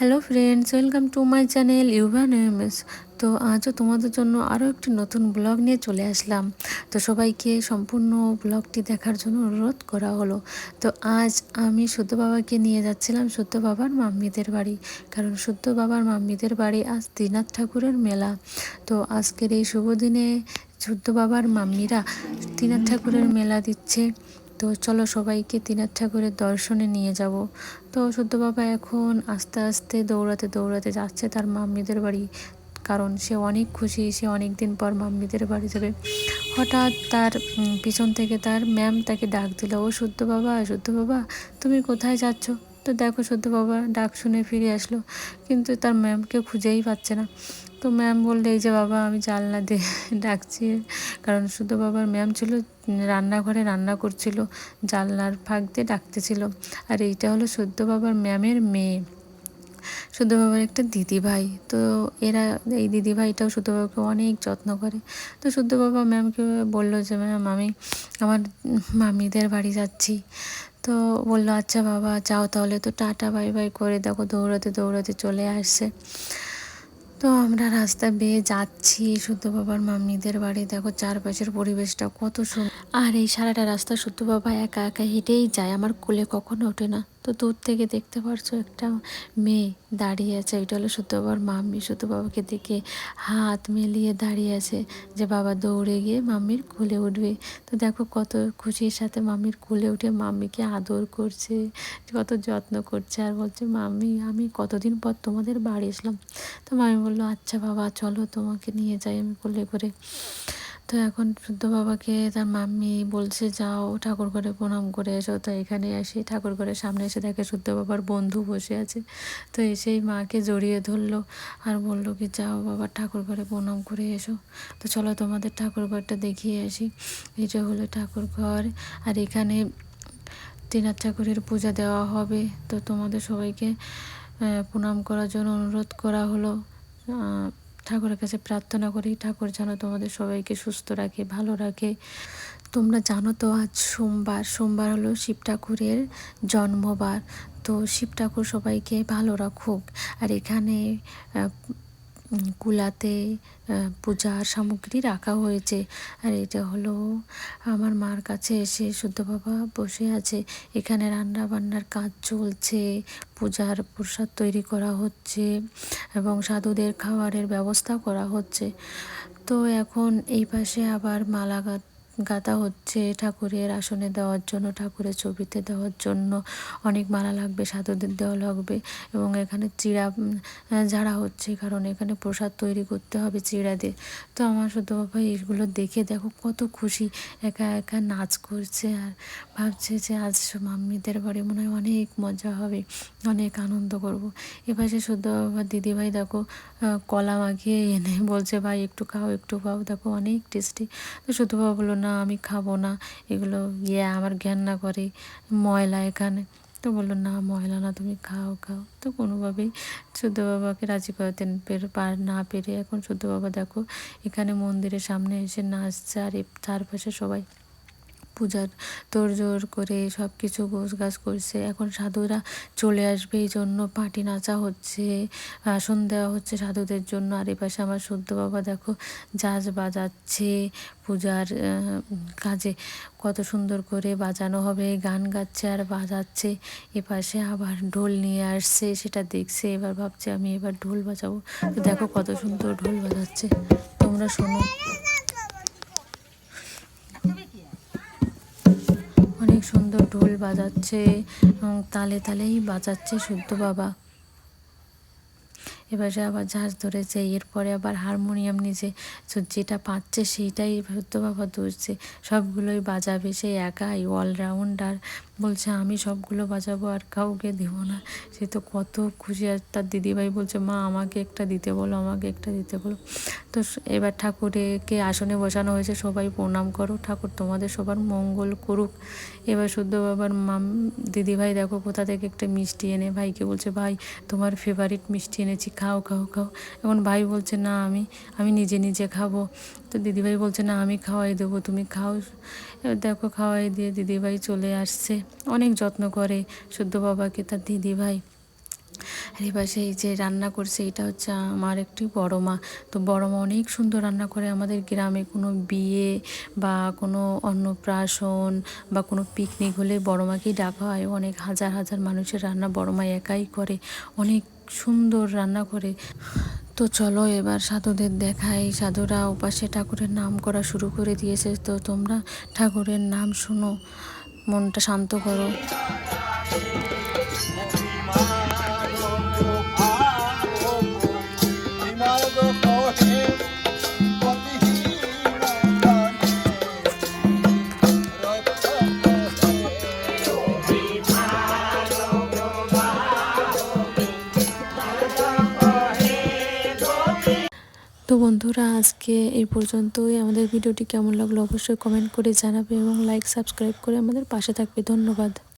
Hello friends welcome to my channel Yuvan MS তো আজও তোমাদের জন্য আরও একটি নতুন ব্লগ নিয়ে চলে আসলাম। তো সবাইকে সম্পূর্ণ ব্লগটি দেখার জন্য অনুরোধ করা হলো। তো আজ আমি শুদ্ধ বাবাকে নিয়ে যাচ্ছিলাম, শুদ্ধ বাবার মাম্মিদের বাড়ি। কারণ শুদ্ধ বাবার মাম্মিদের বাড়ি আজ দিনাথ ঠাকুরের মেলা। তো আজকের এই শুভ দিনে শুদ্ধ বাবার মাম্মিরা দিনাথ ঠাকুরের মেলা দিচ্ছে। তো চলো সবাইকে তিনার ঠাকুরের দর্শনে নিয়ে যাব। তো সদ্য বাবা এখন আস্তে আস্তে দৌড়াতে দৌড়াতে যাচ্ছে তার মাম্মিদের বাড়ি। কারণ সে অনেক খুশি, সে অনেক দিন পর মাম্মিদের বাড়ি যাবে। হঠাৎ তার পিছন থেকে তার ম্যাম তাকে ডাক দিল, ও শুদ্ধ বাবা শুদ্ধ বাবা, তুমি কোথায় যাচ্ছ? তো দেখো সদ্য বাবা ডাক শুনে ফিরে আসলো, কিন্তু তার ম্যামকে খুঁজেই পাচ্ছে না। তো ম্যাম বললে, এই যে বাবা, আমি জানলা দিয়ে ডাকছি। কারণ শুধু বাবার ম্যাম ছিল, রান্নাঘরে রান্না করছিল, জানলার ফাঁক দিয়ে ডাকতেছিল। আর এইটা হলো সদ্য বাবার ম্যামের মেয়ে। বাবার একটা দিদি ভাই তো এরা, এই দিদি ভাইটাও শুদ্ধ বাবাকে অনেক যত্ন করে। তো বাবা ম্যামকে বলল যে ম্যাম আমি আমার মামিদের বাড়ি যাচ্ছি। তো বলল আচ্ছা বাবা, যাও তাহলে তো টাটা, বাই বাই করে দেখো, দৌড়াতে দৌড়াতে চলে আসছে। তো আমরা রাস্তা বেয়ে যাচ্ছি, শুদ্ধ বাবার মামনিদের বাড়ি। দেখো চারপাশের পরিবেশটা কত সুন্দর আর এই সারাটা রাস্তা শুদ্ধ বাবা একা একা হেঁটেই যায়, আমার কোলে কখনো ওঠে না। তো দূর থেকে দেখতে পারছ একটা মেয়ে দাঁড়িয়ে আছে। ওইটা হলো শুদ্ধ বাবার মাম্মি। শুদ্ধ বাবাকে দেখে হাত মেলিয়ে দাঁড়িয়ে আছে যে বাবা দৌড়ে গিয়ে মাম্মির কোলে উঠবে। তো দেখো কত খুশির সাথে মাম্মির কোলে উঠে মাম্মিকে আদর করছে, কত যত্ন করছে আর বলছে, মাম্মি, আমি কতদিন পর তোমাদের বাড়ি এসলাম? তো মামি বলল আচ্ছা বাবা, চলো তোমাকে নিয়ে যাই আমি কোলে করে। তো এখন শুদ্ধ বাবাকে তার মাম্মি বলছে, যাও, ঠাকুর ঘরে প্রণাম করে এসো। তো এখানে আসি। ঠাকুর ঘরের সামনে এসে দেখে শুদ্ধ বাবার বন্ধু বসে আছে। তো এসেই মাকে জড়িয়ে ধরলো আর বলল কি, যাও বাবা, ঠাকুর ঘরে প্রণাম করে এসো। তো চলো তোমাদের ঠাকুর ঘরটা দেখিয়ে আসি। এটা হলো ঠাকুর ঘর। আর এখানে তিনাথ ঠাকুরের পূজা দেওয়া হবে। তো তোমাদের সবাইকে প্রণাম করার জন্য অনুরোধ করা হলো। ঠাকুরের কাছে প্রার্থনা করি, ঠাকুর যেন তোমাদের সবাইকে সুস্থ রাখে, ভালো রাখে। তোমরা জানো তো আজ সোমবার সোমবার হলো শিব ঠাকুরের জন্মবার। তো শিব ঠাকুর সবাইকে ভালো রাখুক। আর এখানে কুলাতে পূজার সামগ্রী রাখা হয়েছে। আর এটা হলো আমার মার কাছে এসে শুদ্ধ বাবা বসে আছে। এখানে রান্না বান্নার কাজ চলছে, পূজার প্রসাদ তৈরি করা হচ্ছে এবং সাধুদের খাবারের ব্যবস্থা করা হচ্ছে। তো এখন এই পাশে আবার মালাঘাট গাঁথা হচ্ছে ঠাকুরের আসনে দেওয়ার জন্য, ঠাকুরের ছবিতে দেওয়ার জন্য। অনেক মালা লাগবে, সাধুদের দেওয়া লাগবে এবং এখানে চিড়া ঝাড়া হচ্ছে কারণ এখানে প্রসাদ তৈরি করতে হবে চিড়া দিয়ে তো আমার শুধু বাবা এগুলো দেখে দেখো কত খুশি, একা একা নাচ করছে আর ভাবছে যে আজ মাম্মিদের বাড়ি মনে হয় অনেক মজা হবে, অনেক আনন্দ করব। এপাশে শুদ্ধ বাবা দিদিভাই দেখো কলা মাখিয়ে এনে বলছে, ভাই একটু খাও একটু খাও, দেখো অনেক টেস্টি। তো শুদ্ধ বাবা বলল, না আমি খাব না। এগুলো ইয়ে আমার ঘেন্না করে, ময়লা এখানে। তো বলল, না, ময়লা না, তুমি খাও খাও। তো কোনোভাবেই শুদ্ধ বাবাকে রাজি করাতে পার না পেরে এখন শুদ্ধ বাবা দেখো, এখানে মন্দিরের সামনে এসে নাচছে আর চারপাশে সবাই পূজার তোড়জোড় করে সব কিছু গোছ গাছ করছে। এখন সাধুরা চলে আসবে, এই জন্য পাটি নাচা হচ্ছে, আসন দেওয়া হচ্ছে সাধুদের জন্য। আর এপাশে আমার শুদ্ধ বাবা দেখো, জাজ বাজাচ্ছে পূজার কাজে। কত সুন্দর করে বাজানো হবে, গান গাচ্ছে আর বাজাচ্ছে। এপাশে আবার ঢোল নিয়ে আসছে, সেটা দেখছে, এবার ভাবছে আমি এবার ঢোল বাজাবো। দেখো কত সুন্দর ঢোল বাজাচ্ছে। তোমরা শোনো অনেক সুন্দর ঢোল বাজাচ্ছে, এবং তালে তালেই বাজাচ্ছে শুদ্ধ বাবা। এবারে আবার ঝাঁস ধরেছে, এরপরে আবার হারমোনিয়াম নিজে যেটা পাচ্ছে সেইটাই শুদ্ধ বাবা ধরছে। সবগুলোই বাজাবে সে একাই অলরাউন্ডার বলছে, আমি সবগুলো বাজাবো আর কাউকে দেব না। সে তো কত খুশি। আর তার দিদিভাই বলছে, মা, আমাকে একটা দিতে বলো, আমাকে একটা দিতে বলো। তো এবার ঠাকুরকে আসনে বসানো হয়েছে, সবাই প্রণাম করো। ঠাকুর তোমাদের সবার মঙ্গল করুক। এবার শুদ্ধ বাবার মাম, দিদিভাই দেখো কোথা থেকে একটা মিষ্টি এনে ভাইকে বলছে, ভাই, তোমার ফেভারিট মিষ্টি এনেছি, খাও খাও খাও। এখন ভাই বলছে, না, আমি আমি নিজে নিজে খাব। তো দিদিভাই বলছে, না, আমি খাওয়াই দেবো, তুমি খাও। এবার দেখো খাওয়াই দিয়ে দিদিভাই চলে আসছে। অনেক যত্ন করে শুদ্ধ বাবাকে তার দিদিভাই আর এবার সেই যে রান্না করছে, এটা হচ্ছে আমার একটি বড় মা। তো বড় মা অনেক সুন্দর রান্না করে আমাদের গ্রামে। কোনো বিয়ে বা কোনো অন্নপ্রাশন বা কোনো পিকনিক হলে বড় মাকেই ডাকা হয়। অনেক হাজার হাজার মানুষের রান্না বড় মা একাই করে। অনেক সুন্দর রান্না করে। তো চলো এবার সাধুদের দেখাই। সাধুরা উপাসে ঠাকুরের নাম করা শুরু করে দিয়েছে। তো তোমরা ঠাকুরের নাম শুনো। মনটা শান্ত করো। তো বন্ধুরা, আজকে এই পর্যন্তই। আমাদের ভিডিওটি কেমন লাগল অবশ্যই কমেন্ট করে জানাবে এবং লাইক সাবস্ক্রাইব করে আমাদের পাশে থাকবে। ধন্যবাদ।